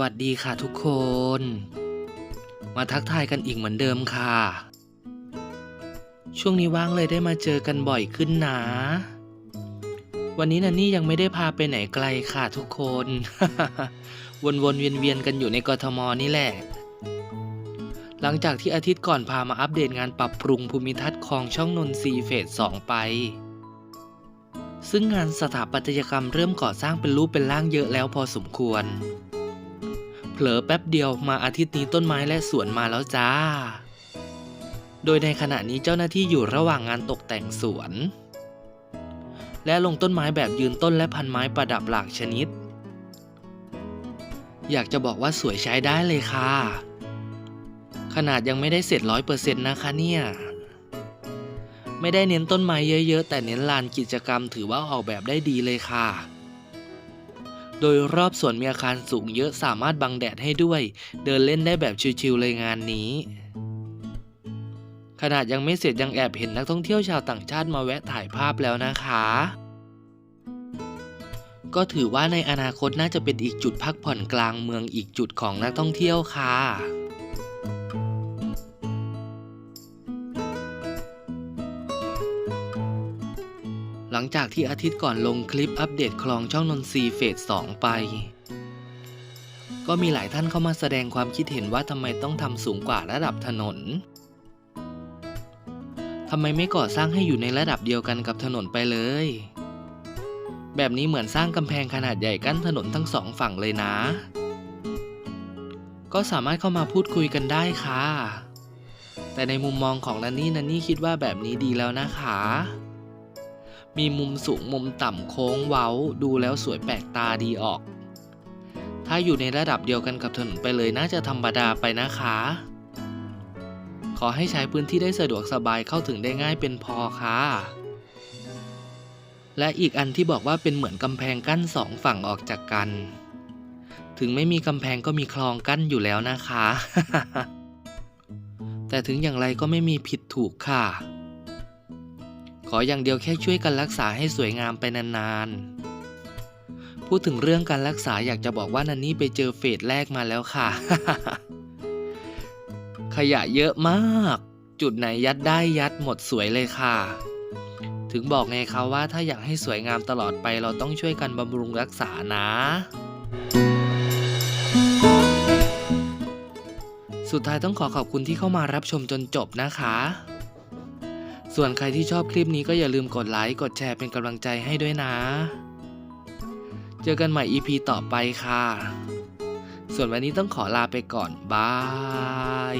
วัสดีค่ะทุกคน มาทักทายกันอีกเหมือนเดิมค่ะ ช่วงนี้ว่างเลยได้มาเจอกันบ่อยขึ้นนะ วันนี้นันนี่ยังไม่ได้พาไปไหนไกลค่ะทุกคน วนๆเวียนๆกันอยู่ในกทมนี่แหละ หลังจากที่อาทิตย์ก่อนพามาอัปเดตงานปรับปรุงภูมิทัศน์คลองช่องนนทรีเฟส 2 ไปซึ่งงานสถาปัตยกรรมเริ่มก่อสร้างเป็นรูปเป็นร่างเยอะแล้วพอสมควร ผลอแป๊บเดียวมาอาทิตย์นี้ต้นไม้และสวนมาแล้วจ้า โดยในขณะนี้เจ้าหน้าที่อยู่ระหว่างงานตกแต่งสวน และลงต้นไม้แบบยืนต้นและพันไม้ประดับหลากชนิด อยากจะบอกว่าสวยใช้ได้เลยค่ะ ขนาดยังไม่ได้เสร็จร้อยเปอร์เซ็นต์นะคะเนี่ย ไม่ได้เน้นต้นไม้เยอะๆ แต่เน้นลานกิจกรรมถือว่าออกแบบได้ดีเลยค่ะ โดยรอบสวนมีอาคารสูงเยอะสามารถบังแดดให้ด้วย เดินเล่นได้แบบชิวๆเลยงานนี้ ขนาดยังไม่เสร็จยังแอบเห็นนักท่องเที่ยวชาวต่างชาติมาแวะถ่ายภาพแล้วนะคะ ก็ถือว่าในอนาคตน่าจะเป็นอีกจุดพักผ่อนกลางเมืองอีกจุดของนักท่องเที่ยวค่ะ ลังจากที่อาทิตย์ก่อนลงคลิปอัปเดตคลองช่องนนทรีเฟส2ไป ก็มีหลายท่านเข้ามาแสดงความคิดเห็นว่าทำไมต้องทำสูงกว่าระดับถนนทำไมไม่ก่อสร้างให้อยู่ในระดับเดียวกันกับถนนไปเลย แบบนี้เหมือนสร้างกำแพงขนาดใหญ่กั้นถนนทั้งสองฝั่งเลยนะ ก็สามารถเข้ามาพูดคุยกันได้ค่ะ แต่ในมุมมองของนันนี่นันนี่คิดว่าแบบนี้ดีแล้วนะคะ มีมุมสูงมุมต่ำโค้งเว้า ดูแล้วสวยแปลกตาดีออก ถ้าอยู่ในระดับเดียวกันกับถนนไปเลยน่าจะธรรมดาไปนะคะ ขอให้ใช้พื้นที่ได้สะดวกสบายเข้าถึงได้ง่ายเป็นพอค่ะ และอีกอันที่บอกว่าเป็นเหมือนกำแพงกั้นสองฝั่งออกจากกัน ถึงไม่มีกำแพงก็มีคลองกั้นอยู่แล้วนะคะ แต่ถึงอย่างไรก็ไม่มีผิดถูกค่ะ ขออย่างเดียวแค่ช่วยกันรักษาให้สวยงามไปนานๆ พูดถึงเรื่องการรักษาอยากจะบอกว่านันนี่ไปเจอเฟสแรกมาแล้วค่ะ ขยะเยอะมาก จุดไหนยัดได้ยัดหมดสวยเลยค่ะ ถึงบอกไงคะว่าถ้าอยากให้สวยงามตลอดไปเราต้องช่วยกันบำรุงรักษานะสุดท้ายต้องขอขอบคุณที่เข้ามารับชมจนจบนะคะ ส่วนใครที่ชอบคลิปนี้ก็อย่าลืมกดไลค์ กดแชร์เป็นกำลังใจให้ด้วยนะ เจอกันใหม่ EP ต่อไปค่ะ ส่วนวันนี้ต้องขอลาไปก่อน บาย